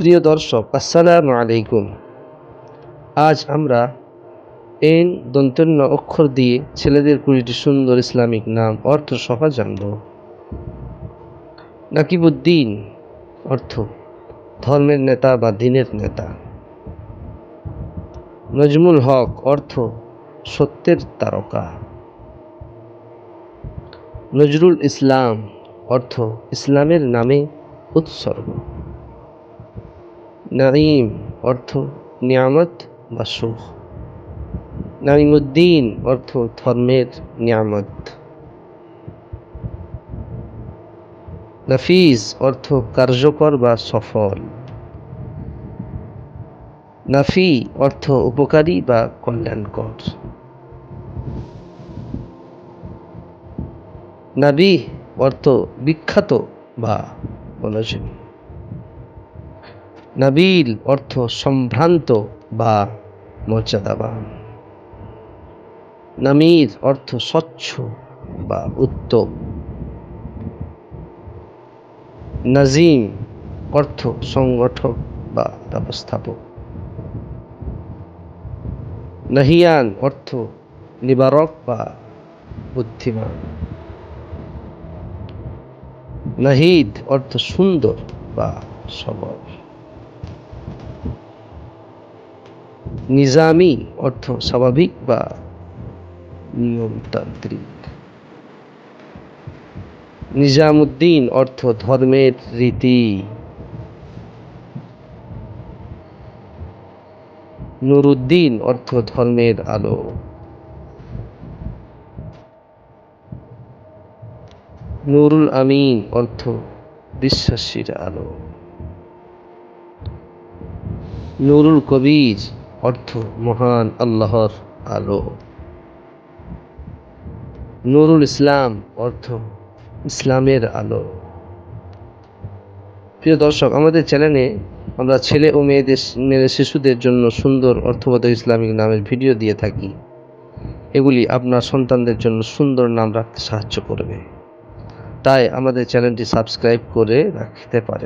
প্রিয় দর্শক, আসসালামু আলাইকুম। আজ আমরা এন দন্তন্য অক্ষর দিয়ে ছেলেদের কুড়িটি সুন্দর ইসলামিক নাম অর্থ সহ জানব। নাকিবুদ্দিন অর্থ, ধর্মের নেতা বা দিনের নেতা। নজমুল হক অর্থ, সত্যের তারকা। নজরুল ইসলাম অর্থ, ইসলামের নামে উৎসর্গ। নাঈম অর্থ নিয়ামত বা সুখ। নাঈমুদ্দিন অর্থ ধর্মের নিয়ামত। নাফিজ অর্থ কার্যকর বা সফল। নাফি অর্থ উপকারী বা কল্যাণকর। নাবি অর্থ বিখ্যাত বা মনোযোগী নাবিল অর্থ সম্ভ্রান্ত বা মর্যাদাবান। নামির অর্থ স্বচ্ছ বা উত্তম। নাজিম অর্থ সংগঠক বা ব্যবস্থাপক। নাহিয়ান অর্থ নিবারক বা বুদ্ধিমান। নাহিদ অর্থ সুন্দর বা সবল। নিজামি অর্থ স্বাভাবিক বা নিয়মতান্ত্রিক। নিজামুদ্দিন অর্থ ধর্মের রীতি। নুরুদ্দিন অর্থ ধর্মের আলো। নুরুল আমিন অর্থ বিশ্বাসীর আলো। নুরুল কবির অর্থ মহান আল্লাহর আলো। নুরুল ইসলাম অর্থ ইসলামের আলো। প্রিয় দর্শক, আমাদের চ্যানেলে আমরা ছেলে ও মেয়েদের মেয়েদের শিশুদের জন্য সুন্দর অর্থবোধক ইসলামিক নামের ভিডিও দিয়ে থাকি। এগুলি আপনার সন্তানদের জন্য সুন্দর নাম রাখতে সাহায্য করবে। তাই আমাদের চ্যানেলটি সাবস্ক্রাইব করে রাখতে পারে।